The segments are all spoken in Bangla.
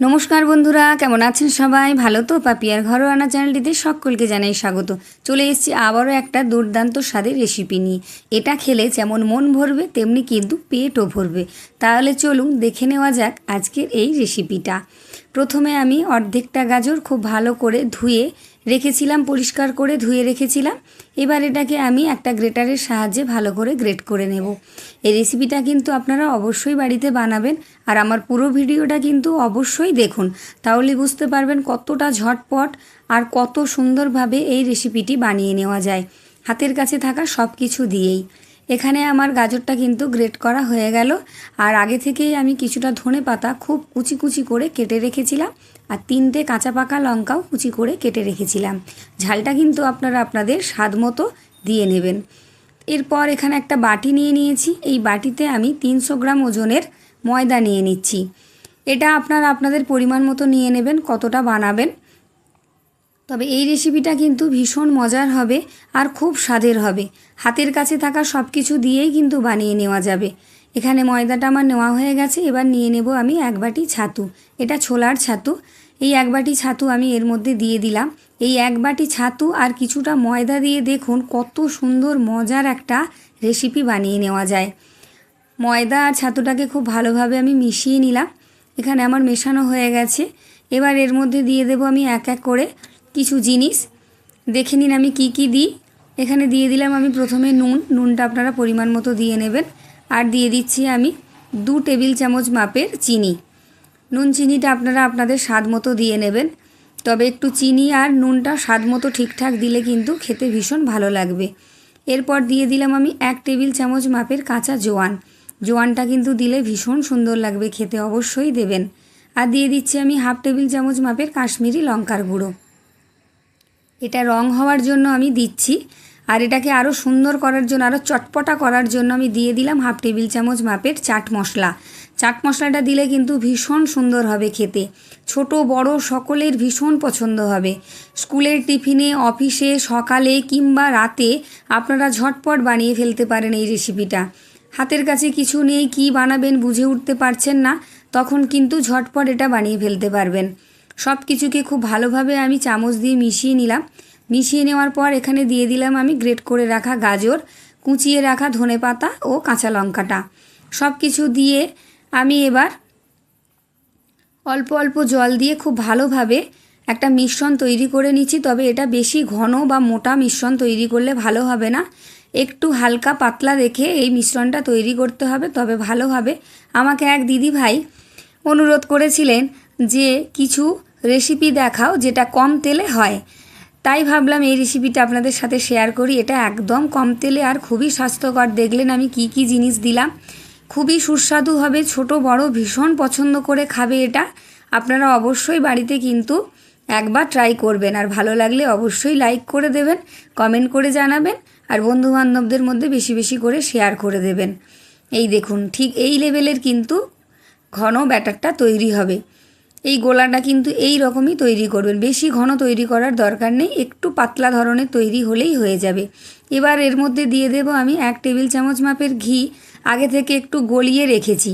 নমস্কার বন্ধুরা, কেমন আছেন সবাই? ভালো তো? পাপিয়ার ঘরোয়ানা চ্যানেলটিতে সকলকে জানাই স্বাগত। চলে এসেছি আবারও একটা দুর্দান্ত স্বাদের রেসিপি নিয়ে। এটা খেলে যেমন মন ভরবে, তেমনি কিন্তু পেটও ভরবে। তাহলে চলুন দেখে নেওয়া যাক আজকের এই রেসিপিটা প্রথমে আমি অর্ধেকটা গাজর খুব ভালো করে ধুয়ে রেখেছিলাম, পরিষ্কার করে ধুয়ে রেখেছিলাম। এবার এটাকে আমি একটা গ্রেটারের সাহায্যে ভালো করে গ্রেট করে নেব। এই রেসিপিটা কিন্তু আপনারা অবশ্যই বাড়িতে বানাবেন আর আমার পুরো ভিডিওটা কিন্তু অবশ্যই দেখুন। তাহলে বুঝতে পারবেন কতটা ঝটপট আর কত সুন্দরভাবে এই রেসিপিটি বানিয়ে নেওয়া যায়। হাতের কাছে থাকা সব কিছু দিয়েই। এখানে আমার গাজরটা কিন্তু গ্রেট করা হয়ে গেল। আর আগে থেকেই আমি কিছুটা ধনে পাতা খুব কুচি কুচি করে কেটে রেখেছিলাম। আর তিনটে কাঁচা পাকা লঙ্কাও কুচি করে কেটে রেখেছিলাম। ঝালটা কিন্তু আপনারা আপনাদের স্বাদ মতো দিয়ে নেবেন। এরপর এখানে একটা বাটি নিয়ে নিয়েছি। এই বাটিতে আমি তিনশো গ্রাম ওজনের ময়দা নিয়ে নিচ্ছি। এটা আপনারা আপনাদের পরিমাণ মতো নিয়ে নেবেন, কতটা বানাবেন। তবে এই রেসিপিটা কিন্তু ভীষণ মজার হবে আর খুব স্বাদের হবে। হাতের কাছে থাকা সব কিছু দিয়েই কিন্তু বানিয়ে নেওয়া যাবে। এখানে ময়দাটা আমার নেওয়া হয়ে গেছে, এবার নিয়ে নেব আমি এক বাটি ছাতু। এটা ছোলার ছাতু। এই এক বাটি ছাতু আমি এর মধ্যে দিয়ে দিলাম। এই এক বাটি ছাতু আর কিছুটা ময়দা দিয়ে দেখুন কত সুন্দর মজার একটা রেসিপি বানিয়ে নেওয়া যায়। ময়দা আর ছাতুটাকে খুব ভালোভাবে আমি মিশিয়ে নিলাম। এখানে আমার মেশানো হয়ে গেছে। এবার এর মধ্যে দিয়ে দেব আমি এক এক করে কিছু জিনিস। দেখে নিন আমি কি কি দিই। এখানে দিয়ে দিলাম আমি প্রথমে নুন। নুনটা আপনারা পরিমাণ মতো দিয়ে নেবেন। আর দিয়ে দিচ্ছি আমি দু টেবিল চামচ মাপের চিনি। নুন চিনিটা আপনারা আপনাদের স্বাদ মতো দিয়ে নেবেন। তবে একটু চিনি আর নুনটা স্বাদ মতো ঠিকঠাক দিলে কিন্তু খেতে ভীষণ ভালো লাগবে। এরপর দিয়ে দিলাম আমি এক টেবিল চামচ মাপের কাঁচা জোয়ান। জোয়ানটা কিন্তু দিলে ভীষণ সুন্দর লাগবে, খেতে অবশ্যই দেবেন। আর দিয়ে দিচ্ছি আমি হাফ টেবিল চামচ মাপের কাশ্মীরি লঙ্কার গুঁড়ো। এটা রং হওয়ার জন্য আমি দিচ্ছি। আর এটাকে আরও সুন্দর করার জন্য আরও চটপটা করার জন্য আমি দিয়ে দিলাম হাফ টেবিল চামচ মাপের চাট মশলা। চাট মশলাটা দিলে কিন্তু ভীষণ সুন্দর হবে খেতে। ছোট, বড় সকলের ভীষণ পছন্দ হবে। স্কুলের টিফিনে, অফিসে, সকালে কিংবা রাতে আপনারা ঝটপট বানিয়ে ফেলতে পারেন এই রেসিপিটা। হাতের কাছে কিছু নেই, কি বানাবেন বুঝে উঠতে পারছেন না, তখন কিন্তু ঝটপট এটা বানিয়ে ফেলতে পারবেন। সব কিছুকে খুব ভালোভাবে আমি চামচ দিয়ে মিশিয়ে নিলাম। মিশিয়ে নেওয়ার পর এখানে দিয়ে দিলাম আমি গ্রেট করে রাখা গাজর, কুচিয়ে রাখা ধনে পাতা ও কাঁচা লঙ্কাটা। সব কিছু দিয়ে আমি এবার অল্প অল্প জল দিয়ে খুব ভালোভাবে একটা মিশ্রণ তৈরি করে নিচ্ছি, তবে এটা বেশি ঘন বা মোটা মিশ্রণ তৈরি করলে ভালো হবে না। একটু হালকা পাতলা দেখে এই মিশ্রণটা তৈরি করতে হবে, তবে ভালো হবে আমাকে এক দিদি ভাই অনুরোধ করেছিলেন যে কিছু রেসিপি দেখাও যেটা কম তেলে হয়। তাই ভাবলাম এই রেসিপিটা আপনাদের সাথে শেয়ার করি। এটা একদম কম তেলে আর খুবই স্বাস্থ্যকর। দেখলেন আমি কি কি জিনিস দিলাম। খুবই সুস্বাদু হবে, ছোট, বড়, ভীষণ পছন্দ করে খাবে এটা। আপনারা অবশ্যই বাড়িতে কিন্তু একবার ট্রাই করবেন। আর ভালো লাগলে অবশ্যই লাইক করে দেবেন কমেন্ট করে জানাবেন, আর বন্ধুবান্ধবদের মধ্যে বেশি বেশি করে শেয়ার করে দেবেন। এই দেখুন, ঠিক এই লেভেলের কিন্তু ঘন ব্যাটারটা তৈরি হবে। এই গোলাটা কিন্তু এই রকমই তৈরি করবেন। বেশি ঘন তৈরি করার দরকার নেই, একটু পাতলা ধরনের তৈরি হলেই হয়ে যাবে। এবার এর মধ্যে দিয়ে দেব আমি এক টেবিল চামচ মাপের ঘি, আগে থেকে একটু গলিয়ে রেখেছি।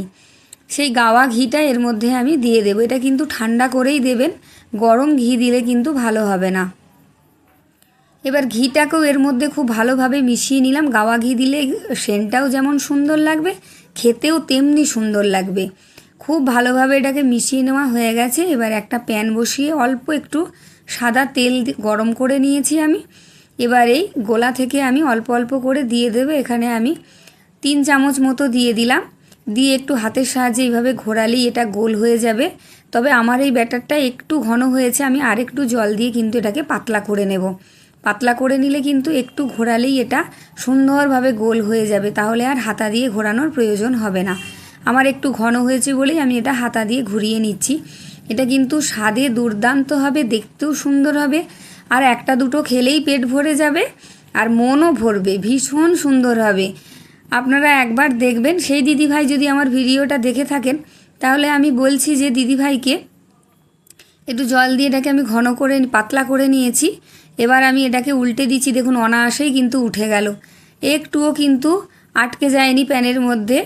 সেই গাওয়া ঘিটা এর মধ্যে আমি দিয়ে দেবো। এটা কিন্তু ঠান্ডা করেই দেবেন, গরম ঘি দিলে কিন্তু ভালো হবে না। এবার ঘিটাকেও এর মধ্যে খুব ভালোভাবে মিশিয়ে নিলাম। গাওয়া ঘি দিলে সেন্টটাও যেমন সুন্দর লাগবে, খেতেও তেমনি সুন্দর লাগবে। খুব ভালোভাবে এটাকে মিশিয়ে নেওয়া হয়ে গেছে। এবার একটা প্যান বসিয়ে অল্প একটু সাদা তেল গরম করে নিয়েছি আমি। এবার এই গোলা থেকে আমি অল্প অল্প করে দিয়ে দেবো। এখানে আমি তিন চামচ মতো দিয়ে দিলাম। দিয়ে একটু হাতের সাহায্যে এইভাবে ঘোরালেই এটা গোল হয়ে যাবে। তবে আমার এই ব্যাটারটা একটু ঘন হয়েছে। আমি আরেকটু জল দিয়ে কিন্তু এটাকে পাতলা করে নেব। পাতলা করে নিলে কিন্তু একটু ঘোরালেই এটা সুন্দরভাবে গোল হয়ে যাবে। তাহলে আর হাতা দিয়ে ঘোরানোর প্রয়োজন হবে না। আমার একটু ঘন হয়েছে বলেই আমি এটা হাতা দিয়ে ঘুরিয়ে নিচ্ছি। এটা কিন্তু স্বাদে দুর্দান্ত হবে, দেখতেও সুন্দর হবে। আর একটা দুটো খেলেই পেট ভরে যাবে আর মনও ভরবে, ভীষণ সুন্দর হবে। আপনারা একবার দেখবেন। সেই দিদিভাই যদি আমার ভিডিওটা দেখে থাকেন, তাহলে আমি বলছি যে দিদিভাইকে একটু জল দিয়ে এটাকে আমি ঘন করে, পাতলা করে নিয়েছি। এবার আমি এটাকে উল্টে দিচ্ছি। দেখুন, অনায়াসেই কিন্তু উঠে গেল। একটুও কিন্তু আটকে যায়নি প্যানের মধ্যে।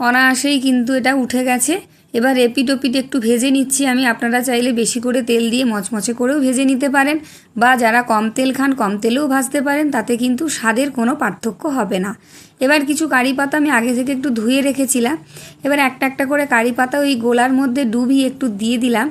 অনায়াসেই কিন্তু এটা উঠে গেছে। এবার এপিট ওপিট একটু ভেজে নিচ্ছি আমি। আপনারা চাইলে বেশি করে তেল দিয়ে মচমচে করেও ভেজে নিতে পারেন বা যারা কম তেল খান, কম তেলেও ভাজতে পারেন, তাতে কিন্তু স্বাদের কোনো পার্থক্য হবে না। এবার কিছু কারি পাতা আমি আগে থেকে একটু ধুয়ে রেখেছিলাম। এবার একটা একটা করে কারি পাতা ওই গোলার মধ্যে ডুবিয়ে একটু দিয়ে দিলাম,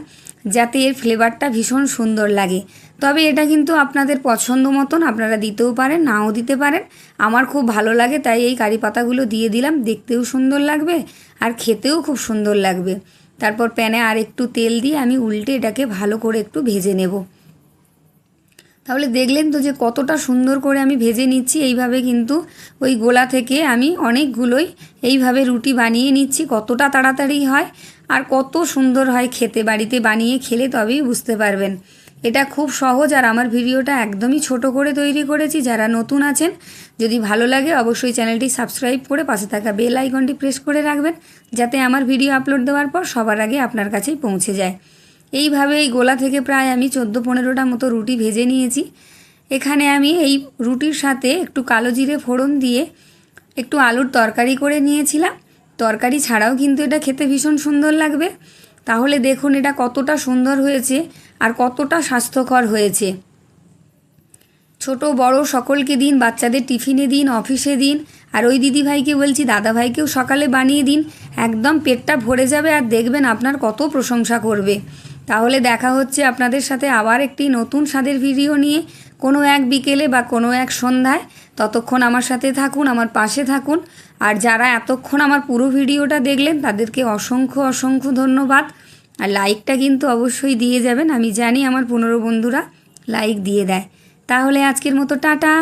যাতে এর ফ্লেভারটা ভীষণ সুন্দর লাগে। তবে এটা কিন্তু আপনাদের পছন্দ মতন আপনারা দিতেও পারেন, নাও দিতে পারেন। আমার খুব ভালো লাগে, তাই এই কারি পাতাগুলো দিয়ে দিলাম, দেখতেও সুন্দর লাগবে আর খেতেও খুব সুন্দর লাগবে। তারপর প্যানে আর একটু তেল দিয়ে আমি উল্টে এটাকে ভালো করে একটু ভেজে নেব। তাহলে দেখলেন তো যে কতটা সুন্দর করে আমি ভেজে নিচ্ছি, এইভাবে কিন্তু ওই গোলা থেকে আমি অনেকগুলোই এইভাবে রুটি বানিয়ে নিচ্ছি, কতটা তাড়াতাড়ি হয় আর কত সুন্দর হয় খেতে, বাড়িতে বানিয়ে খেলে তবেই বুঝতে পারবেন। এটা খুব সহজ আর আমার ভিডিওটা একদমই ছোট করে তৈরি করেছি। যারা নতুন আছেন, যদি ভালো লাগে অবশ্যই চ্যানেলটি সাবস্ক্রাইব করে পাশে থাকা বেল আইকনটি প্রেস করে রাখবেন, যাতে আমার ভিডিও আপলোড দেওয়ার পর সবার আগে আপনার কাছেই পৌঁছে যায়। এইভাবে এই গোলা থেকে প্রায় আমি চোদ্দ পনেরোটা মতো রুটি ভেজে নিয়েছি। এখানে আমি এই রুটির সাথে একটু কালো জিরে ফোড়ন দিয়ে একটু আলুর তরকারি করে নিয়েছিলাম। তরকারি ছাড়াও কিন্তু এটা খেতে ভীষণ সুন্দর লাগবে। তাহলে দেখুন এটা কতটা সুন্দর হয়েছে আর কতটা স্বাস্থ্যকর হয়েছে। ছোট, বড় সকলকে দিন, বাচ্চাদের টিফিনে দিন, অফিসে দিন, আর ওই দিদিভাইকে বলছি, দাদাভাইকেও সকালে বানিয়ে দিন, একদম পেটটা ভরে যাবে আর দেখবেন আপনার কত প্রশংসা করবে। তাহলে দেখা হচ্ছে আপনাদের সাথে আবার একটি নতুন স্বাদের ভিডিও নিয়ে, কোনো এক বিকেলে বা কোনো এক সন্ধ্যায়। ততক্ষণ আমার সাথে থাকুন, আমার পাশে থাকুন। আর যারা এতক্ষণ আমার পুরো ভিডিওটা দেখলেন, তাদেরকে অসংখ্য অসংখ্য ধন্যবাদ। আর লাইকটা কিন্তু অবশ্যই দিয়ে যাবেন, আমি জানি আমার পনেরো বন্ধুরা লাইক দিয়ে দেয়। তাহলে আজকের মতো টাটা।